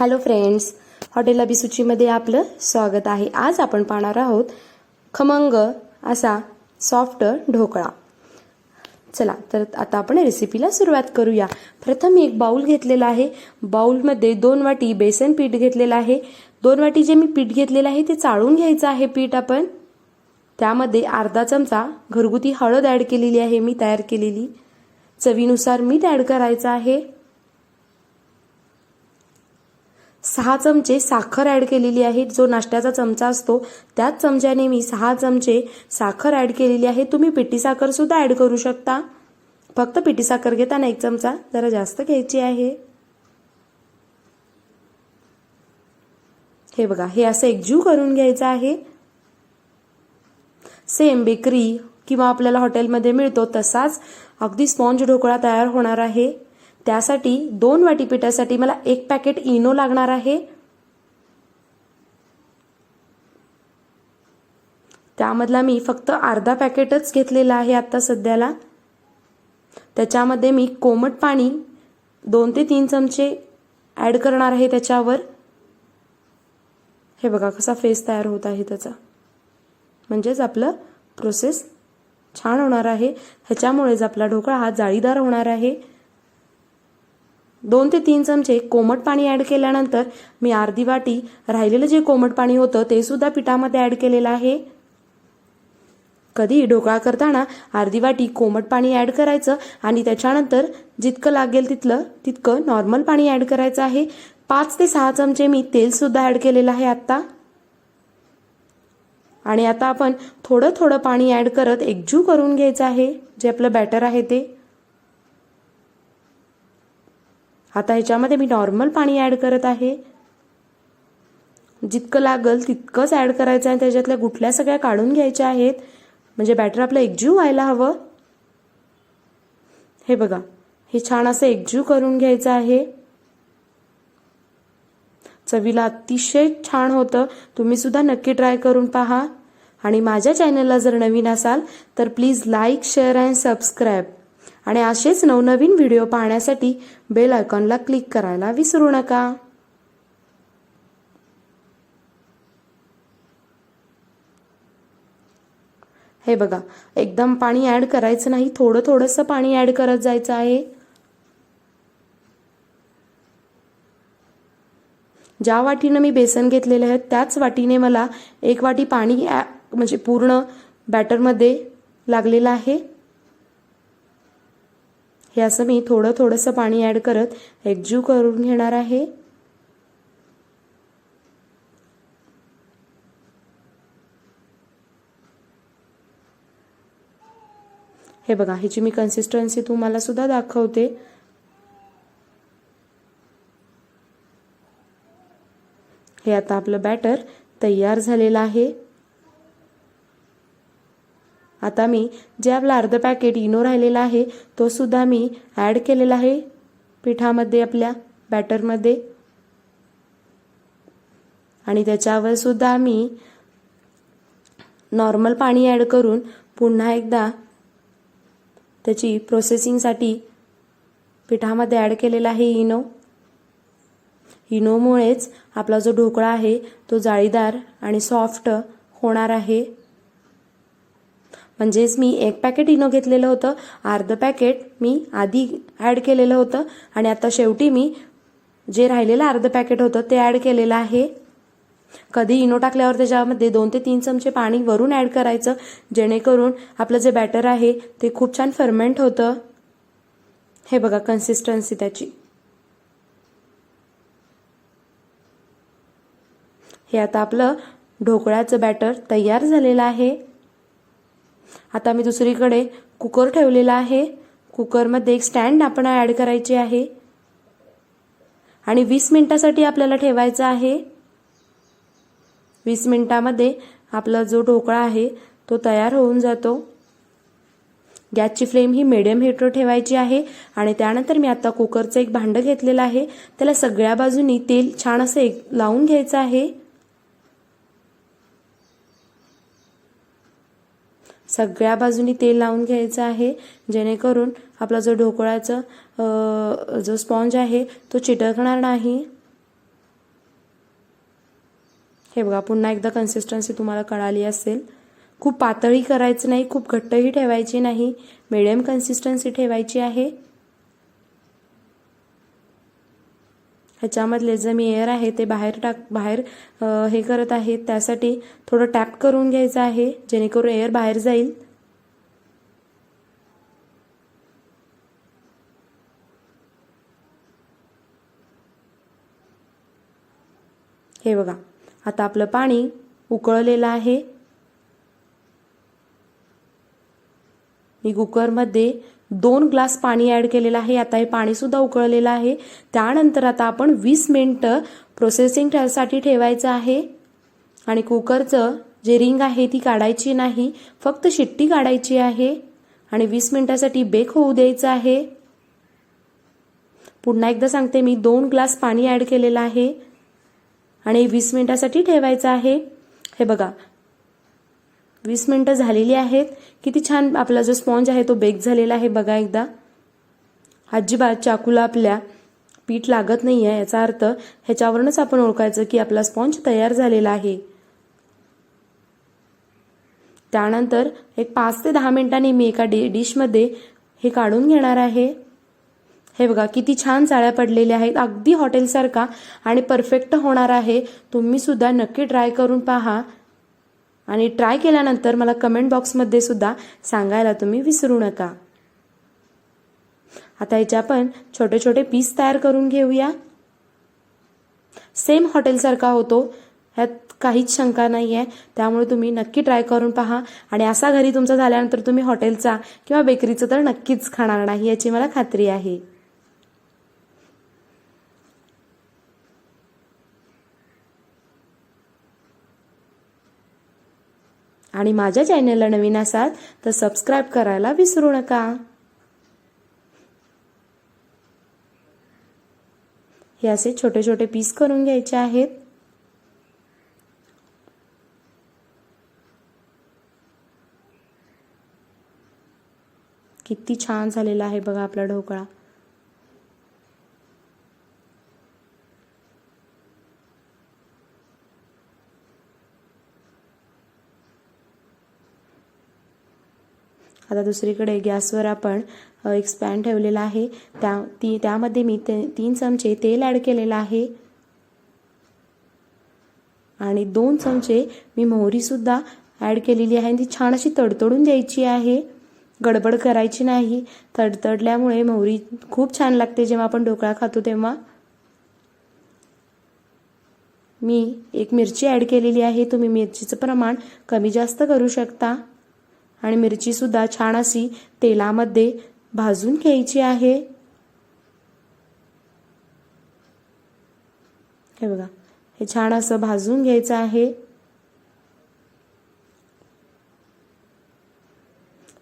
Hello friends hotel अभिसूचीमध्ये आपलं स्वागत आहे. आज आपण पाहणार आहोत खमंग असा सॉफ्ट ढोकळा. चला तर आता आपण रेसिपीला सुरुवात करूया. प्रथम एक बाऊल घेतलेला आहे. बाऊलमध्ये दोन वाटी बेसन पीठ घेतलेलं आहे. दोन वाटी जे मी पीठ घेतलेलं आहे ते चाळून घ्यायचं आहे पीठ आपण. त्यामध्ये अर्धा चमचा घरगुती हळद ॲड केलेली आहे मी तयार केलेली. चवीनुसार मीठ ॲड करायचं आहे. सहा चमचे साखर ॲड केलेली आहे. जो नाश्त्याचा चमचा असतो त्याच चमच्याने मी सहा चमचे साखर ॲड केलेली आहे. तुम्ही पिठी साखरसुद्धा ॲड करू शकता. फक्त पिठी साखर घेताना एक चमचा. जरा जास्त घ्यायची आहे. हे बघा हे असं एकजीव करून घ्यायचं आहे. सेम बेकरी किंवा आपल्याला हॉटेलमध्ये मिळतो तसाच अगदी स्पॉन्ज ढोकळा तयार होणार आहे. त्यासाठी दोन वाटी पिठासाठी मला एक पॅकेट इनो लागणार आहे. त्यामधला मी फक्त अर्धा पॅकेटच घेतलेला आहे आता सध्याला. त्याच्यामध्ये मी कोमट पाणी दोन ते तीन चमचे ॲड करणार आहे त्याच्यावर. हे बघा कसा फेस तयार होत आहे त्याचा. म्हणजेच आपलं प्रोसेस छान होणार आहे. ह्याच्यामुळेच आपला ढोकळा हा जाळीदार होणार आहे. दोन ते तीन चमचे कोमट पाणी ॲड केल्यानंतर मी अर्धी वाटी राहिलेलं जे कोमट पाणी होतं ते सुद्धा पिठामध्ये ॲड केलेलं आहे. कधी ढोकळा करताना अर्धी वाटी कोमट पाणी ॲड करायचं आणि त्याच्यानंतर जितकं लागेल तिथलं तितकं नॉर्मल पाणी ॲड करायचं आहे. पाच ते सहा चमचे मी तेलसुद्धा ॲड केलेलं आहे आत्ता. आणि आता आपण थोडं थोडं पाणी ॲड करत एकजू करून घ्यायचं आहे. जे आपलं बॅटर आहे ते. आता ह्याच्यामध्ये मी नॉर्मल पाणी ॲड करत आहे. जितकं लागल तितकंच ॲड करायचं आहे. त्याच्यातल्या गुठल्या सगळ्या काढून घ्यायच्या आहेत. म्हणजे बॅटर आपलं एकजीव व्हायला हवं. हे बघा. हे छान असं एकजीव करून घ्यायचं आहे. चवीला अतिशय छान होतं. तुम्ही सुद्धा नक्की ट्राय करून पहा. आणि माझ्या चॅनलला जर नवीन असाल तर please like share and subscribe आणि असेच नवनवीन व्हिडिओ पाहण्यासाठी बेल आयकॉनला क्लिक करायला विसरू नका. हे बघा एकदम पाणी ॲड करायचं नाही थोडं थोडंसं पाणी ॲड करत जायचं आहे. ज्या वाटीनं मी बेसन घेतलेले आहे त्याच वाटीने मला एक वाटी पाणी म्हणजे पूर्ण बॅटरमध्ये लागलेलं आहे. हे असं मी थोडं थोडंसं पाणी ॲड करत एकजीव करून घेणार आहे. हे बघा ह्याची मी कन्सिस्टन्सी तुम्हाला सुद्धा दाखवते. हे आता आपलं बॅटर तयार झालेलं आहे. आता मी जे आपलं अर्ध पॅकेट इनो राहिलेला आहे तो सुद्धा मी ॲड केलेला आहे पिठामध्ये आपल्या बॅटरमध्ये आणि त्याच्यावर सुद्धा मी नॉर्मल पाणी ॲड करून पुन्हा एकदा त्याची प्रोसेसिंगसाठी पिठामध्ये ॲड केलेला आहे इनो इनोमुळेच आपला जो ढोकळा आहे तो जाळीदार आणि सॉफ्ट होणार आहे. म्हणजेच मी एक पॅकेट इनो घेतलेलं होतं. अर्धं पॅकेट मी आधी ॲड केलेलं होतं. आणि आता शेवटी मी जे राहिलेलं अर्धं पॅकेट होतं ते ॲड केलेलं आहे. कधी इनो टाकल्यावर त्याच्यामध्ये दोन ते तीन चमचे पाणी वरून ॲड करायचं. जेणेकरून आपलं जे बॅटर आहे ते खूप छान फर्मेंट होतं. हे बघा कन्सिस्टन्सी त्याची. हे आता आपलं ढोकळ्याचं बॅटर तयार झालेलं आहे. आता मी दुसरीकडे कुकर ठेवलेला आहे. कुकरमध्ये एक स्टँड आपण ॲड करायची आहे. आणि वीस मिनिटासाठी आपल्याला ठेवायचं आहे. वीस मिनटामध्ये आपला जो ढोकळा आहे तो तयार होऊन जातो. गॅसची फ्लेम ही मिडियम हीटवर ठेवायची आहे. आणि त्यानंतर मी आता कुकरचं एक भांडं घेतलेलं आहे. त्याला सगळ्या बाजूनी तेल छान असं एक लावून घ्यायचं आहे. सगळ्या बाजूनी तेल लावून घ्यायचं आहे जेणेकरून आपला जो ढोकळ्याचा जो स्पॉन्ज आहे तो चिटकणार नाही. हे बघा पुन्हा एकदा कन्सिस्टन्सी तुम्हाला कळाली असेल. खूप पातळी करायचं नाही खूप घट्टही ठेवायची नाही मिडियम कन्सिस्टन्सी ठेवायची आहे. ह्याच्यामधले जे मी एअर आहे ते बाहेर टाक बाहेर हे करत आहे त्यासाठी थोडं टॅप करून घ्यायचं आहे जेणेकरून एअर बाहेर जाईल. हे बघा आता आपलं पाणी उकळलेलं आहे. मी कुकरमध्ये दोन ग्लास पाणी ॲड केलेलं आहे. आता हे पाणीसुद्धा उकळलेलं आहे. त्यानंतर आता आपण वीस मिनटं प्रोसेसिंगसाठी ठेवायचं आहे. आणि कुकरचं जे रिंग आहे ती काढायची नाही. फक्त शिट्टी काढायची आहे. आणि वीस मिनटासाठी बेक होऊ द्यायचं आहे. पुन्हा एकदा सांगते मी दोन ग्लास पाणी ॲड केलेलं आहे. आणि वीस मिनटासाठी ठेवायचं आहे. हे बघा वीस मिनटं झालेली आहेत. किती छान आपला जो स्पॉन्ज आहे तो बेक झालेला आहे. बघा एकदा. अजिबात चाकूला आपल्या पीठ लागत नाही आहे याचा अर्थ ह्याच्यावरूनच आपण ओळखायचं की आपला स्पॉन्ज तयार झालेला आहे. त्यानंतर एक पाच ते दहा मिनिटांनी मी एका डि डिशमध्ये हे काढून घेणार आहे. हे बघा किती छान चाळ्या पडलेल्या आहेत. अगदी हॉटेलसारखा आणि परफेक्ट होणार आहे. तुम्ही सुद्धा नक्की ट्राय करून पहा. आणि ट्राय केल्यानंतर मला कमेंट बॉक्समध्ये सुद्धा सांगायला तुम्ही विसरू नका. आता याचे आपण छोटे छोटे पीस तयार करून घेऊया. सेम हॉटेलसारखा होतो. ह्यात काहीच शंका नाही आहे त्यामुळे तुम्ही नक्की ट्राय करून पहा. आणि असा घरी तुमचा झाल्यानंतर तुम्ही हॉटेलचा किंवा बेकरीचं तर नक्कीच खाणार नाही याची मला खात्री आहे. आणि माझ्या चॅनलला नवीन असाल तर सबस्क्राईब करायला विसरू नका. हे असे छोटे छोटे पीस करून घ्यायचे आहेत. किती छान झालेला आहे बघा आपला ढोकळा. आता दुसरीकडे गॅसवर आपण एक स्पॅन ठेवलेला आहे. त्या ती त्यामध्ये मी ते तीन चमचे तेल ॲड केलेलं आहे. आणि दोन चमचे मी मोहरीसुद्धा ॲड केलेली आहे. आणि ती छान अशी तडतडून द्यायची आहे. गडबड करायची नाही. तडतडल्यामुळे मोहरी खूप छान लागते जेव्हा आपण ढोकळा खातो तेव्हा. मी एक मिरची ॲड केलेली आहे. तुम्ही मिरचीचं प्रमाण कमी जास्त करू शकता. आणि मिरचीसुद्धा छान अशी तेलामध्ये भाजून घ्यायची आहे. हे बघा हे छान असं भाजून घ्यायचं आहे.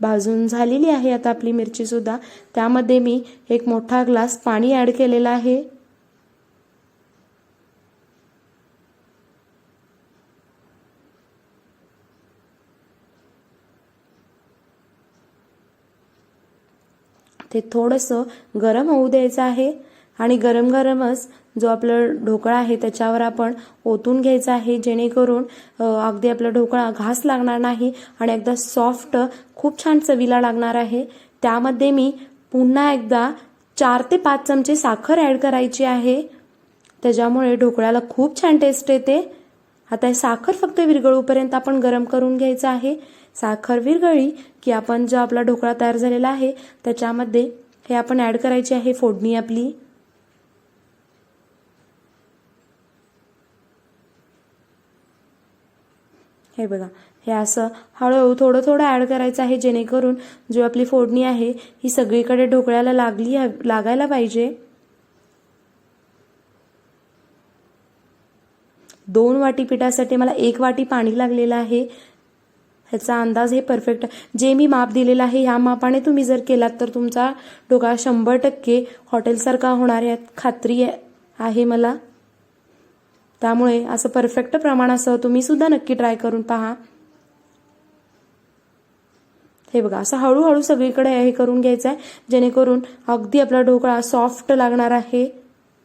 भाजून झालेली आहे आता आपली मिरची सुद्धा त्यामध्ये मी एक मोठा ग्लास पाणी ॲड केलेला आहे. ते थोडंसं गरम होऊ द्यायचं आहे. आणि गरम गरमच जो आपलं ढोकळा आहे त्याच्यावर आपण ओतून घ्यायचा आहे जेणेकरून अगदी आपला ढोकळा घास लागणार नाही आणि एकदा सॉफ्ट खूप छान चवीला लागणार आहे. त्यामध्ये मी पुन्हा एकदा चार ते पाच चमचे साखर ॲड करायची आहे. त्याच्यामुळे ढोकळ्याला खूप छान टेस्ट येते. आता हे साखर फक्त विरघळूपर्यंत आपण गरम करून घ्यायचं आहे. साखर विरघळी की आपण जो आपला ढोकळा तयार झालेला आहे त्याच्यामध्ये हे आपण ॲड करायची आहे फोडणी आपली. हे बघा हे असं हळूहळू थोडं थोडं ॲड करायचं आहे जेणेकरून जो आपली फोडणी आहे ही सगळीकडे ढोकळ्याला लागली लागायला पाहिजे. दोन वाटी पिठासाठी मला एक वाटी पाणी लागलेलं आहे. ह्याचा अंदाज हे परफेक्ट जे मी माप दिलेलं आहे ह्या मापाने तुम्ही जर केलात तर तुमचा ढोकळा शंभर टक्के हॉटेलसारखा होणार यात खात्री आहे मला. त्यामुळे असं परफेक्ट प्रमाण असं तुम्ही सुद्धा नक्की ट्राय करून पहा. हे बघा असं हळूहळू सगळीकडे हे करून घ्यायचं आहे जेणेकरून अगदी आपला ढोकळा सॉफ्ट लागणार आहे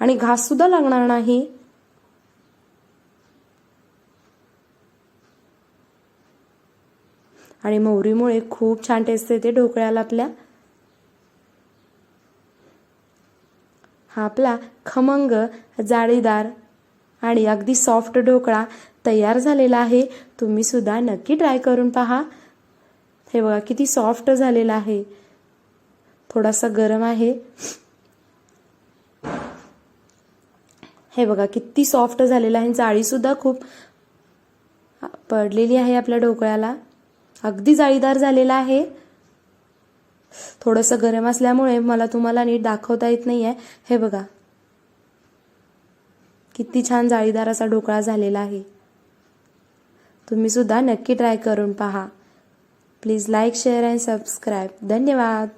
आणि घास सुद्धा लागणार नाही. आणि मोहरीमुळे खूप छान टेस्ट येते ढोकळ्याला आपल्या. हा आपला खमंग जाळीदार आणि अगदी सॉफ्ट ढोकळा तयार झालेला आहे. तुम्ही सुद्धा नक्की ट्राय करून पहा. हे बघा किती सॉफ्ट झालेला आहे. थोडासा गरम आहे. हे बघा किती सॉफ्ट झालेला आहे जाळीसुद्धा खूप पडलेली आहे आपल्या ढोकळ्याला. अगदी जाळीदार झालेला आहे. थोडंसं गरम असल्यामुळे मला तुम्हाला नीट दाखवता येत नाही आहे हे बघा. किती छान जाळीदार असा ढोकळा झालेला आहे. तुम्ही सुद्धा नक्की ट्राय करून पहा. Please like share and subscribe. धन्यवाद.